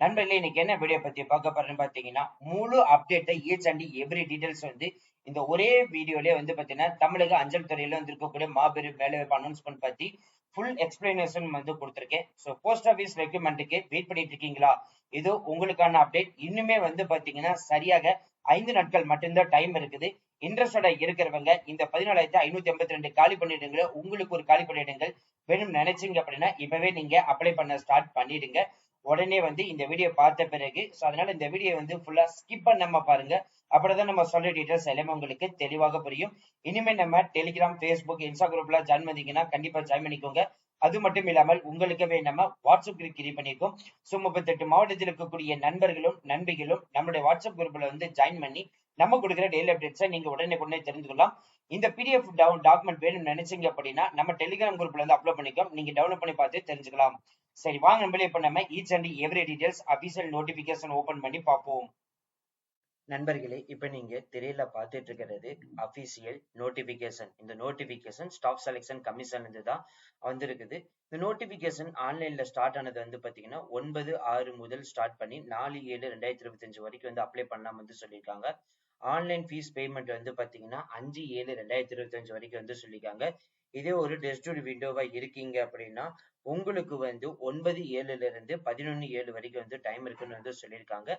நண்பர்களே இன்னைக்கு என்ன வீடியோ பத்தி பார்க்க போறேன்னு பாத்தீங்கன்னா முழு அப்டேட்டை ஈச் அண்ட் எவ்ரி டீடைல்ஸ் வந்து இந்த ஒரே வீடியோலயே வந்து பாத்தீங்கன்னா தமிழக அஞ்சல் துறையில வந்து இருக்கக்கூடிய மாபெரும் வேலைவாய்ப்பு அனௌன்ஸ்மெண்ட் பத்தி ஃபுல் எக்ஸ்பிளனேஷன் வந்து கொடுத்துருக்கேன். ஸோ போஸ்ட் ஆஃபீஸ் ரெக்யூமெண்ட்டுக்கு வெயிட் பண்ணிட்டு இருக்கீங்களா? இது உங்களுக்கான அப்டேட் இன்னுமே வந்து பாத்தீங்கன்னா சரியாக ஐந்து நாட்கள் மட்டும்தான் டைம் இருக்குது. இன்ட்ரெஸ்டோட இருக்கிறவங்க இந்த பதினாலாயிரத்தி ஐநூத்தி ஐம்பத்தி ரெண்டு காலி பண்ணிடுங்க. உங்களுக்கு ஒரு காலி பண்ணிடுங்கள். வேணும் நினைச்சீங்க அப்படின்னா இப்பவே நீங்க அப்ளை பண்ண ஸ்டார்ட் பண்ணிடுங்க. உடனே வந்து இந்த வீடியோ பார்த்த பிறகு ஸோ அதனால இந்த வீடியோ வந்து ஃபுல்லா ஸ்கிப் பண்ணாம பாருங்க. அப்படிதான் நம்ம சொல்ற டீட்டெயில்ஸ் எல்லாமே உங்களுக்கு தெளிவாக புரியும். இனிமே நம்ம டெலிகிராம் ஃபேஸ்புக் இன்ஸ்டா குரூப்ல ஜாயின் பண்ணிங்கன்னா கண்டிப்பா ஜாயின் பண்ணிக்கோங்க. அது மட்டும் இல்லாமல் உங்களுக்கவே நம்ம வாட்ஸ்அப் குரூப் கிரியேட் பண்ணியிருக்கோம். ஸோ முப்பத்தெட்டு மாவட்டத்தில் இருக்கக்கூடிய நண்பர்களும் நண்பிகளும் நம்மளுடைய வாட்ஸ்அப் குரூப்ல வந்து ஜாயின் பண்ணி நம்ம கொடுக்குற டெய்லி அப்டேட்ஸை நீங்க உடனே உடனே தெரிந்து கொள்ளலாம் இந்த பிடிஎஃப் டவுன் டாக்குமெண்ட் வேணும்னு நினைச்சீங்க அப்படின்னா நம்ம டெலிகிராம் குரூப்ல வந்து அப்லோட் பண்ணிக்கோம் நீங்க டவுன்லோட் பண்ணி பார்த்து தெரிஞ்சுக்கலாம். சரி வாங்க நம்மளே இப்ப நம்ம each and every details official notification open பண்ணி பார்ப்போம். நண்பர்களே இப்ப நீங்க திரையில பார்த்துட்டு இருக்கிறது அபிஷியல் நோட்டிபிகேஷன் இந்த நோட்டிபிகேஷன் ஸ்டாஃப் செலெக்ஷன் கமிஷன் இருந்து தான் வந்திருக்குது. இந்த நோட்டிபிகேஷன் ஆன்லைன்ல ஸ்டார்ட் ஆனது வந்து பாத்தீங்கன்னா ஒன்பது ஆறு முதல் ஸ்டார்ட் பண்ணி நாலு ஏழு ரெண்டாயிரத்தி இருபத்தி அஞ்சு வரைக்கும் வந்து அப்ளை பண்ணலாம் வந்து சொல்லியிருக்காங்க. ஆன்லைன் ஃபீஸ் பேமெண்ட் வந்து பாத்தீங்கன்னா அஞ்சு ஏழு ரெண்டாயிரத்தி இருபத்தி அஞ்சு வரைக்கும் வந்து சொல்லியிருக்காங்க. இதே ஒரு டெஸ்ட் விண்டோவா இருக்கீங்க அப்படின்னா உங்களுக்கு வந்து ஒன்பது ஏழுல இருந்து பதினொன்னு ஏழு வரைக்கும் வந்து டைம் இருக்குன்னு வந்து சொல்லியிருக்காங்க.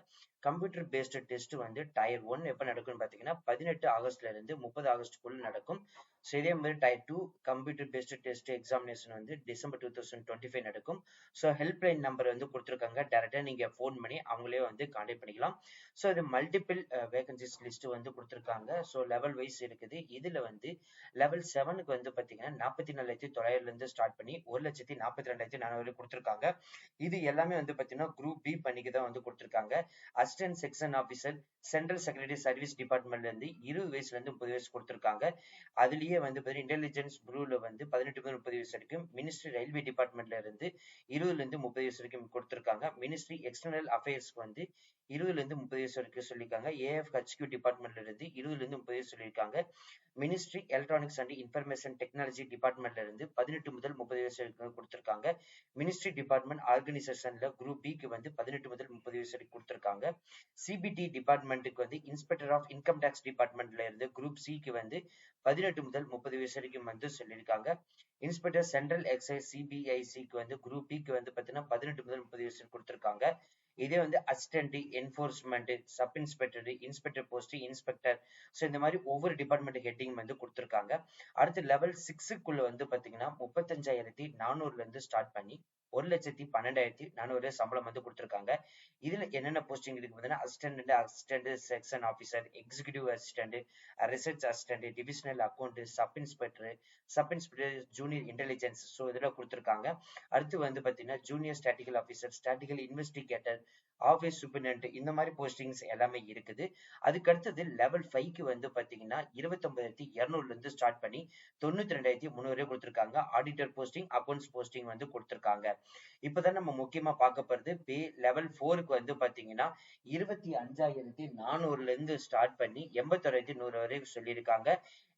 கம்ப்யூட்டர் பேஸ்டு டெஸ்ட் வந்து டயர் ஒன் எப்போ நடக்கும்னு பார்த்தீங்கன்னா பதினெட்டு ஆகஸ்ட்ல இருந்து முப்பது ஆகஸ்டுக்குள்ள நடக்கும். ஸோ இதே மாதிரி tier two computer based test examination வந்து December two thousand twenty five நடக்கும். ஸோ ஹெல்ப்லைன் நம்பர் வந்து கொடுத்துருக்காங்க. டேரெக்டாக நீங்கள் ஃபோன் பண்ணி அவங்களே வந்து கான்டாக்ட் பண்ணிக்கலாம். ஸோ இது மல்டிபிள் வேகன்சிஸ் லிஸ்ட் வந்து கொடுத்துருக்காங்க. ஸோ லெவல் வைஸ் இருக்குது. இதில் வந்து லெவல் செவனுக்கு வந்து பார்த்தீங்கன்னா நாற்பத்தி நாலாயிரத்தி தொள்ளாயிரம்லேருந்து ஸ்டார்ட் பண்ணி ஒரு லட்சத்தி நாற்பத்தி நாற்பத்தி ரெண்டாயிரத்தி நானூறு கொடுத்துருக்காங்க. இது எல்லாமே வந்து பாத்தீங்கன்னா குரூப் பி பண்ணிக்கு தான் வந்து கொடுத்துருக்காங்க. Assistant section officer central secretary service டிபார்ட்மெண்ட்ல இருந்து இருபது வயசுல இருந்து முப்பது வயசு கொடுத்துருக்காங்க. அதுலயே வந்து இன்டெலிஜென்ஸ் ப்ரூல வந்து பதினெட்டு முதல் முப்பது வயசு வரைக்கும் மினிஸ்ட்ரி ரயில்வே டிபார்ட்மெண்ட்ல இருந்து இருபதுல இருந்து முப்பது வயசு வரைக்கும் கொடுத்துருக்காங்க. மினிஸ்ட்ரி எக்ஸ்டர்னல் அஃபேர்ஸ்க்கு வந்து இருபதுல இருந்து முப்பது வயசு வரைக்கும் சொல்லியிருக்காங்க. ஏஎஃப் ஹெச்கியூ டிபார்ட்மெண்ட்ல இருந்து இருபதுல இருந்து முப்பது வயசு சொல்லியிருக்காங்க. Ministry electronics and information technology டிபார்ட்மெண்ட்ல இருந்து பதினெட்டு முதல் முப்பது வயசு வரைக்கும் கொடுத்துருக்காங்க. மினிஸ்ட்ரி டிபார்ட்மெண்ட் ஆர்கனைசேஷன்ல குரூப் பிக்கு வந்து பதினெட்டு முதல் முப்பது வயசு வரைக்கும் கொடுத்துருக்காங்க. சிபிடி டிபார்ட்மெண்ட்டுக்கு வந்து இன்ஸ்பெக்டர் ஆஃப் இன்கம் டேக்ஸ் டிபார்ட்மெண்ட்ல இருந்து குரூப் சிக்கு வந்து பதினெட்டு முதல் முப்பது வயசு வரைக்கும் வந்து சொல்லியிருக்காங்க. இன்ஸ்பெக்டர் சென்ட்ரல் எக்ஸைஸ் சிபிஐசிக்கு வந்து குரூப் பிக்கு வந்து பார்த்தீங்கன்னா பதினெட்டு முதல் முப்பது வயசு கொடுத்துருக்காங்க. இதே வந்து assistant enforcement sub inspector inspector post inspector so இந்த மாதிரி ஒவ்வொரு டிபார்ட்மெண்ட் ஹெட்டிங் வந்து கொடுத்துருக்காங்க. அடுத்து லெவல் சிக்ஸுக்குள்ள வந்து பார்த்தீங்கன்னா முப்பத்தஞ்சாயிரத்தி நானூறுல இருந்து ஸ்டார்ட் பண்ணி ஒரு லட்சத்தி பன்னெண்டாயிரத்தி நானூறு சம்பளம் வந்து கொடுத்துருக்காங்க. இதுல என்னென்ன போஸ்டிங் இருக்கு பார்த்தீங்கன்னா assistant assistant section officer executive assistant research assistant divisional account sub inspector sub inspector junior intelligence so இதெல்லாம் கொடுத்துருக்காங்க. அடுத்து வந்து பார்த்தீங்கன்னா junior statistical officer statistical investigator office superintendent இந்த மாதிரி போஸ்டிங்ஸ் எல்லாமே இருக்குது. அதுக்கு அடுத்தது லெவல் ஃபைவ்க்கு வந்து பார்த்தீங்கன்னா இருபத்தொன்பதாயிரத்தி இரநூறுல இருந்து ஸ்டார்ட் பண்ணி தொண்ணூத்தி ரெண்டாயிரத்தி முந்நூறு கொடுத்துருக்காங்க. ஆடிட்டர் போஸ்டிங் அக்கௌண்ட்ஸ் போஸ்டிங் வந்து கொடுத்துருக்காங்க. இப்போதான் நம்ம முக்கியமா பார்க்க போறது பே லெவல் ஃபோருக்கு வந்து பாத்தீங்கன்னா இருபத்தி அஞ்சாயிரத்தி நானூறுல இருந்து ஸ்டார்ட் பண்ணி எண்பத்தோராயிரத்தி நூறு வரை சொல்லியிருக்காங்க.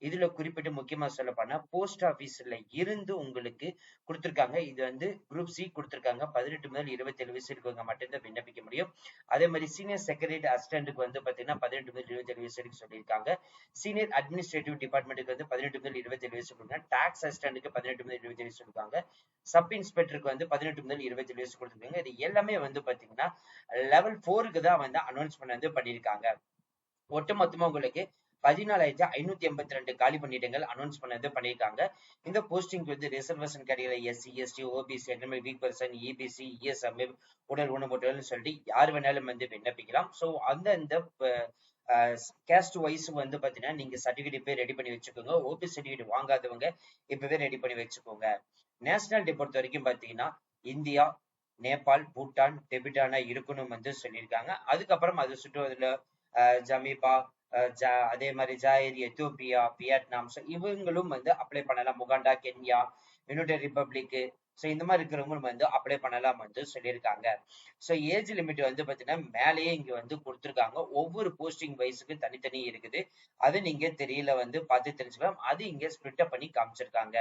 இதுல குறிப்பிட்டு முக்கியமா சொல்ல போனா போஸ்ட் ஆபீஸ்ல இருந்து உங்களுக்கு கொடுத்திருக்காங்க. இது வந்து குரூப் சி கொடுத்திருக்காங்க. பதினெட்டு முதல் இருபத்தி ஏழு வயசு இருக்கவங்க மட்டும்தான் விண்ணப்பிக்க முடியும். அதே மாதிரி சீனியர் செக்ரட்டரி அசிஸ்டன்ட்டுக்கு வந்து பாத்தீங்கன்னா பதினெட்டு முதல் இருபத்தி ஏழு வயசு வரைக்கும் சொல்லியிருக்காங்க சீனியர் அட்மினிஸ்ட்ரேட்டிவ் டிபார்ட்மெண்ட்டுக்கு வந்து பதினெட்டு முதல் இருபத்தி ஏழு வயசு கொடுங்க டாக்ஸ் அசிஸ்டன்ட்டுக்கு பதினெட்டு முதல் இருபத்தி ஏழு வயசு கொடுக்காங்க சப் இன்ஸ்பெக்டருக்கு வந்து பதினெட்டு முதல் இருபத்தி ஏழு வயசு கொடுத்துருக்காங்க. இது எல்லாமே வந்து பாத்தீங்கன்னா லெவல் போருக்கு தான் வந்து அனௌன்ஸ் பண்ண வந்து பண்ணியிருக்காங்க. ஒட்டுமொத்தமா உங்களுக்கு பதினாலாயிரத்தி ஐநூத்தி எண்பத்தி ரெண்டு காலி பணியிடங்கள் அனௌன்ஸ் பண்ணது பண்ணியிருக்காங்க. இந்த போஸ்டிங் வந்து reservation category SC ST OBC economic weak person EBC ESMA உடல் ஊனமுற்றல்னு சொல்லிட்டு யார் வேணாலும் வந்து விண்ணப்பிக்கலாம். ஸோ அந்த இந்த கேஸ்ட் வைஸ் வந்து பாத்தீங்கன்னா நீங்க சர்டிபிகேட் போய் ரெடி பண்ணி வச்சுக்கோங்க. ஓபி சர்டிபிகேட் வாங்காதவங்க இப்பவே ரெடி பண்ணி வச்சுக்கோங்க. நேஷனாலிட்டி பொறுத்த வரைக்கும் பாத்தீங்கன்னா இந்தியா நேபாள் பூட்டான் டெபிட்டானா இருக்கணும் வந்து சொல்லியிருக்காங்க. அதுக்கப்புறம் அது சுற்றுவதில் ஜமீபா அதே மாதிரி ஜாயிர் எத்தியோப்பியா வியட்நாம். ஸோ இவங்களும் வந்து அப்ளை பண்ணலாம். முகாண்டா கென்யா யுனைடெட் ரிப்பப்ளிக் ஸோ இந்த மாதிரி இருக்கிறவங்களும் வந்து அப்ளை பண்ணலாம் வந்து சொல்லியிருக்காங்க. ஸோ ஏஜ் லிமிட் வந்து பார்த்தீங்கன்னா மேலேயே இங்க வந்து கொடுத்துருக்காங்க. ஒவ்வொரு போஸ்டிங் வயசுக்கு தனித்தனி இருக்குது. அது நீங்க தெரியல வந்து பார்த்து தெரிஞ்சுக்கலாம். அது இங்க ஸ்பிளிட் பண்ணி காமிச்சிருக்காங்க.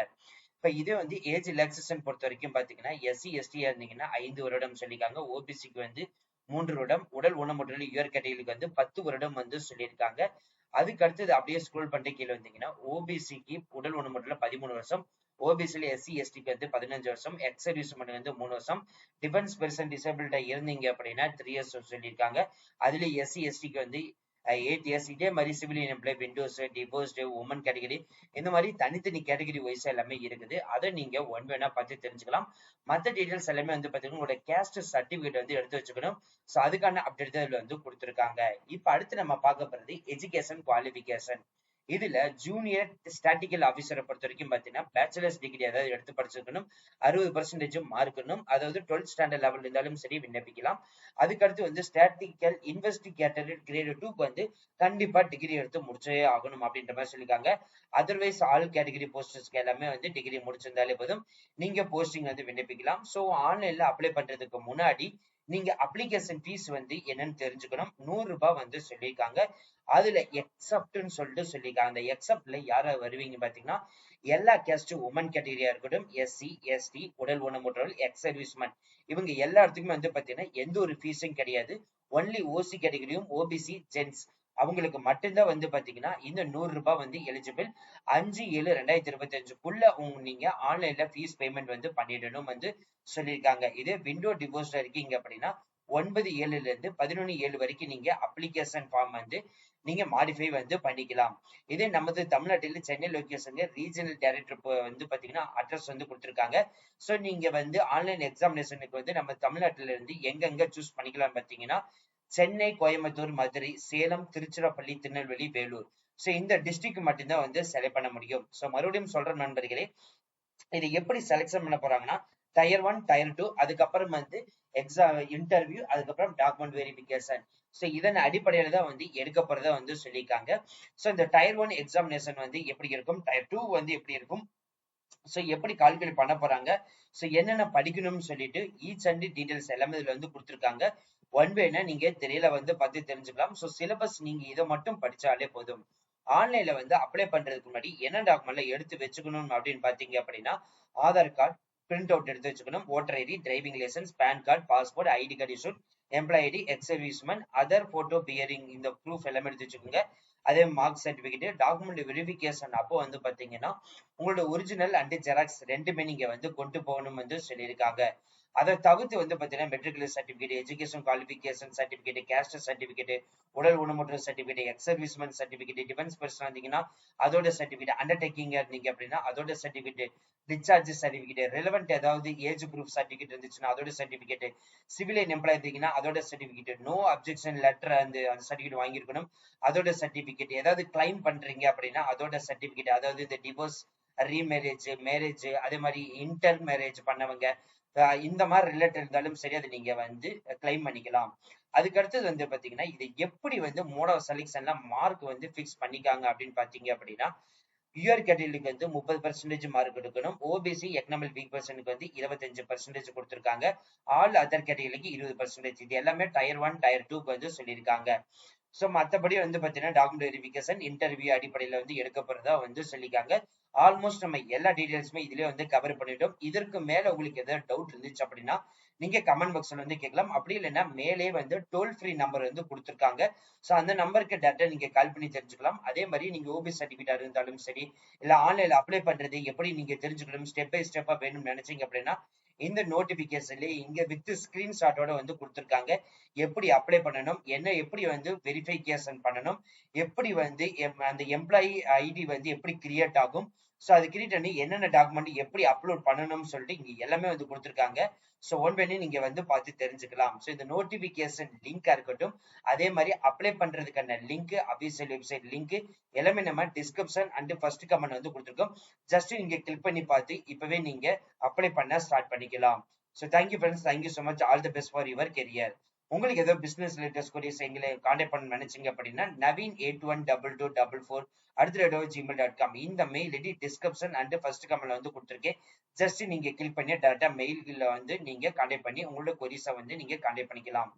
இப்ப இதே வந்து ஏஜ் ரிலாக்ஸேஷன் பொறுத்த வரைக்கும் பாத்தீங்கன்னா எஸ்சி எஸ்டியாக இருந்தீங்கன்னா ஐந்து வருடம் சொல்லியிருக்காங்க. ஓபிசிக்கு வந்து மூன்று வருடம் உடல் ஊனமுற்ற உயர் வந்து பத்து வருடம் வந்து சொல்லியிருக்காங்க. அதுக்கு அடுத்தது அப்படியே ஸ்க்ரோல் பண்ணிட்டு கீழே வந்தீங்கன்னா ஓபிசிக்கு உடல் ஊனமுற்ற பதிமூணு வருஷம் ஓபிசியில் எஸ்சி எஸ்டிக்கு வந்து பதினஞ்சு வருஷம் எக்ஸ் மட்டும் வந்து மூணு வருஷம் டிஃபென்ஸ் பெர்சன் டிசபிலிட்டா இருந்தீங்க அப்படின்னா த்ரீ இயர்ஸ் சொல்லியிருக்காங்க. அதுல எஸ்சி எஸ்டிக்கு வந்து எயிட் இயர்ஸ் இதே மாதிரி civil employ widows divorced woman category இந்த மாதிரி தனித்தனி கேட்டகரி வைஸ் எல்லாமே இருக்குது. அதை நீங்க ஒன் வேணா பார்த்து தெரிஞ்சுக்கலாம். மற்ற டீடைல்ஸ் எல்லாமே வந்து பாத்தீங்கன்னா உங்களோட கேஸ்ட் சர்டிபிகேட் வந்து எடுத்து வச்சுக்கணும். ஸோ அதுக்கான அப்டேட் தான் இதுல வந்து கொடுத்துருக்காங்க. இப்போ அடுத்து நம்ம பார்க்க போறது எஜுகேஷன் குவாலிஃபிகேஷன் இதுல ஜூனியர் ஸ்டாட்டிக்கல் ஆபீசரை பொறுத்த வரைக்கும் பாத்தீங்கன்னா பேச்சுலர்ஸ் டிகிரி அதாவது எடுத்து படிச்சிருக்கணும். அறுபது பர்சன்டேஜும் மார்க்கணும் அதாவது டுவெல்த் ஸ்டாண்டர்ட் லெவல் இருந்தாலும் சரி விண்ணப்பிக்கலாம். அதுக்கடுத்து வந்து ஸ்டாட்டிக்கல் இன்வெஸ்டிகேட்டர் கிரேட் டூக்கு வந்து கண்டிப்பா டிகிரி எடுத்து முடிச்சே ஆகணும் அப்படின்ற மாதிரி சொல்லியிருக்காங்க. அதர்வைஸ் ஆல் கேட்டகரி போஸ்டர்ஸ்க்கு எல்லாமே வந்து டிகிரி முடிச்சிருந்தாலே போதும். நீங்க போஸ்டிங் வந்து விண்ணப்பிக்கலாம். ஸோ ஆன்லைன்ல அப்ளை பண்றதுக்கு முன்னாடி நீங்க அப்ளிகேஷன் ஃபீஸ் வந்து என்னன்னு தெரிஞ்சுக்கணும். நூறு ரூபாய் வந்து சொல்லியிருக்காங்க. அதுல எக்ஸப்ட்னு சொல்லிட்டு சொல்லியிருக்காங்க. அந்த எக்ஸப்ட்ல யார வருவீங்க பாத்தீங்கன்னா எல்லா கேஸ்டும் உமன் கேட்டகரியா இருக்கட்டும் எஸ்சி எஸ்டி உடல் ஊனமுற்றவர்கள் எக்ஸ் சர்வீஸ்மேன் இவங்க எல்லா இடத்துக்குமே வந்து பாத்தீங்கன்னா எந்த ஒரு ஃபீஸும் கிடையாது. ஒன்லி ஓசி கேட்டகரியும் ஓபிசி ஜென்ஸ் அவங்களுக்கு மட்டும்தான் வந்து பாத்தீங்கன்னா இந்த நூறு ரூபாய் வந்து எலிஜிபிள் அஞ்சு ஏழு ரெண்டாயிரத்தி இருபத்தி அஞ்சுக்குள்ள நீங்க ஆன்லைன்ல ஃபீஸ் பேமெண்ட் வந்து பண்ணிடணும் வந்து சொல்லியிருக்காங்க. இதே விண்டோ டிவோர்ஸ்ல இருக்கீங்க அப்படின்னா ஒன்பது ஏழுல இருந்து பதினொன்னு ஏழு வரைக்கும் நீங்க அப்ளிகேஷன் ஃபார்ம் வந்து நீங்க மாடிஃபை வந்து பண்ணிக்கலாம். இதே நமது தமிழ்நாட்டில் சென்னை லொகேஷன் ரீஜனல் டைரக்டர் வந்து பாத்தீங்கன்னா அட்ரஸ் வந்து கொடுத்துருக்காங்க. ஸோ நீங்க வந்து ஆன்லைன் எக்ஸாமினேஷனுக்கு வந்து நம்ம தமிழ்நாட்டில இருந்து எங்கெங்க சூஸ் பண்ணிக்கலாம் பாத்தீங்கன்னா சென்னை கோயம்புத்தூர் மதுரை சேலம் திருச்சிராப்பள்ளி திருநெல்வேலி வேலூர். ஸோ இந்த டிஸ்ட்ரிக்ட் மட்டும்தான் வந்து செலக்ட் பண்ண முடியும். ஸோ மறுபடியும் சொல்ற நண்பர்களே இது எப்படி செலெக்ஷன் பண்ண போறாங்கன்னா டயர் ஒன் டயர் டூ அதுக்கப்புறம் வந்து எக்ஸாம் இன்டர்வியூ அதுக்கப்புறம் டாக்குமெண்ட் வெரிஃபிகேஷன் ஸோ இதன் அடிப்படையில தான் வந்து எடுக்க போறதா வந்து சொல்லியிருக்காங்க. ஸோ இந்த டயர் ஒன் எக்ஸாமினேஷன் வந்து எப்படி இருக்கும்? டயர் டூ வந்து எப்படி இருக்கும்? ஸோ எப்படி கால்குலேட் பண்ண போறாங்க? ஸோ என்னென்ன படிக்கணும்னு சொல்லிட்டு ஈச் அண்ட் டீடைல்ஸ் எல்லாமே இதுல வந்து கொடுத்துருக்காங்க. ஒன் வேனா நீங்க தெரியல வந்து பார்த்து தெரிஞ்சுக்கலாம். ஸோ சிலபஸ் நீங்க இதை மட்டும் படிச்சாலே போதும். ஆன்லைன்ல வந்து அப்ளை பண்றதுக்கு முன்னாடி என்ன டாக்குமெண்ட்ல எடுத்து வச்சுக்கணும் அப்படின்னு பாத்தீங்க அப்படின்னா ஆதார் கார்டு பிரிண்ட் அவுட் எடுத்து வச்சுக்கணும் voter ID driving licence PAN card passport ID card issued employ ID ex serviceman other photo bearing இந்த ப்ரூஃப் எல்லாமே எடுத்து வச்சுக்கோங்க. அதே மார்க் சர்டிபிகேட் டாக்குமெண்ட் வெரிஃபிகேஷன் அப்போ வந்து பாத்தீங்கன்னா உங்களோட ஒரிஜினல் அண்ட் ஜெராக்ஸ் ரெண்டுமே நீங்க வந்து கொண்டு போகணும் வந்து சொல்லியிருக்காங்க. அதை தவிர்த்து வந்து பாத்தீங்கன்னா matriculate certificate education qualification certificate caste certificate உடல் ஊனமுற்ற certificate ex certificate certificate defence person இருந்தீங்கன்னா அதோட சர்டிஃபிகேட் அண்டர்டேக்கிங்காக இருந்தீங்க அப்படின்னா அதோட சர்டிபிகேட் டிஸ்சார்ஜ் சர்டிபிகேட் ரெலவெண்ட் ஏதாவது ஏஜ் ப்ரூஃப் சர்டிபிகேட் இருந்துச்சுன்னா அதோட சர்டிபிகேட் சிவிலியன் எம்ப்ளாய் இருந்தீங்கன்னா அதோட சர்டிபிகேட் நோ அப்ஜெக்ஷன் லெட்டர் அந்த அந்த சர்டிஃபிகேட் வாங்கியிருக்கணும். அதோட சர்டிபிகேட் ஏதாவது கிளைம் பண்றீங்க அப்படின்னா அதோட சர்டிபிகேட் அதாவது இந்த டிவோர்ஸ் ரீமேரேஜ் மேரேஜ் அதே மாதிரி இன்டர் மேரேஜ் பண்ணவங்க இந்த மாதிரி ரிலேட்டட் இருந்தாலும் சரி அதை நீங்க வந்து கிளைம் பண்ணிக்கலாம். அதுக்கு அடுத்தது வந்து பாத்தீங்கன்னா இது எப்படி வந்து மோட் ஆஃப் செலெக்ஷன்ல மார்க் வந்து ஃபிக்ஸ் பண்ணிக்காங்க அப்படின்னு பாத்தீங்க அப்படின்னா யூஆர் கேட்டகரிக்கு வந்து முப்பது பர்சன்டேஜ் மார்க் எடுக்கணும் ஓபிசி எக்கனாமிக் வீக் பர்சனுக்கு வந்து இருபத்தஞ்சு பர்சன்டேஜ் கொடுத்துருக்காங்க. ஆல் அதர் கேட்டகரிக்கு இருபது பர்சன்டேஜ் இது எல்லாமே டயர் ஒன் டயர் டூக்கு வந்து சொல்லியிருக்காங்க. ஸோ மற்றபடி வந்து பார்த்தீங்கன்னா டாக்குமெண்ட் வெரிஃபிகேஷன் இன்டர்வியூ அடிப்படையில் வந்து எடுக்கப்படுறதா வந்து சொல்லியிருக்காங்க. ஆல்மோஸ்ட் நம்ம எல்லா டீடைல்ஸுமே இதுலயே வந்து கவர் பண்ணிட்டோம். இதற்கு மேல உங்களுக்கு ஏதாவது டவுட் இருந்துச்சு அப்படின்னா நீங்க கமெண்ட் பாக்ஸ்ல வந்து கேட்கலாம். அப்படி இல்லைன்னா மேலே வந்து டோல் ஃப்ரீ நம்பர் வந்து கொடுத்துருக்காங்க. ஸோ அந்த நம்பருக்கு டேட்டா நீங்க கால் பண்ணி தெரிஞ்சுக்கலாம். அதே மாதிரி நீங்க ஓபி சர்டிஃபிகேட் இருந்தாலும் சரி இல்ல ஆன்லைன்ல அப்ளை பண்றது எப்படி நீங்க தெரிஞ்சுக்கணும் ஸ்டெப் பை ஸ்டெப்பா வேணும்னு நினைச்சீங்க அப்படின்னா இந்த நோட்டிபிகேஷன்ல இங்க வித் ஸ்கிரீன்ஷாட்டோட வந்து கொடுத்துருக்காங்க. எப்படி அப்ளை பண்ணணும் என்ன எப்படி வந்து வெரிஃபிகேஷன் பண்ணணும் எப்படி வந்து அந்த எம்ப்ளாயி ஐடி வந்து எப்படி கிரியேட் ஆகும் ஸோ அது கிரியேட் பண்ணி என்னென்ன டாக்குமெண்ட் எப்படி அப்லோட் பண்ணணும்னு சொல்லிட்டு இங்க எல்லாமே வந்து கொடுத்துருக்காங்க. ஸோ ஒன் பண்ணி நீங்க வந்து பார்த்து தெரிஞ்சுக்கலாம். ஸோ இந்த நோட்டிபிகேஷன் லிங்கா இருக்கட்டும் அதே மாதிரி அப்ளை பண்றதுக்கான லிங்க் அபிஷியல் வெப்சைட் லிங்க் எல்லாமே நம்ம டிஸ்கிரிப்ஷன் அண்ட் ஃபர்ஸ்ட் கமெண்ட் வந்து கொடுத்துருக்கோம். ஜஸ்ட் நீங்க கிளிக் பண்ணி பார்த்து இப்பவே நீங்க அப்ளை பண்ண ஸ்டார்ட் பண்ணிக்கலாம். So thank you friends thank you so much all the best for your career உங்களுக்கு ஏதோ பிசினஸ் ரிலேட்டட் கொரிஸ் எங்களை காண்டாக்ட் பண்ண நினைச்சீங்க அப்படின்னா Naveen eight one double two double four அடுத்த ஜிமெயில் டாட் காம் இந்த mail ID description and first கமெண்ட்ல வந்து கொடுத்துருக்கேன். ஜஸ்ட் நீங்க கிளிக் பண்ணி டேரக்டா மெயில்ல வந்து நீங்க காண்டாக்ட் பண்ணி உங்களோட கொரியஸை வந்து நீங்க காண்டாக்ட் பண்ணிக்கலாம்.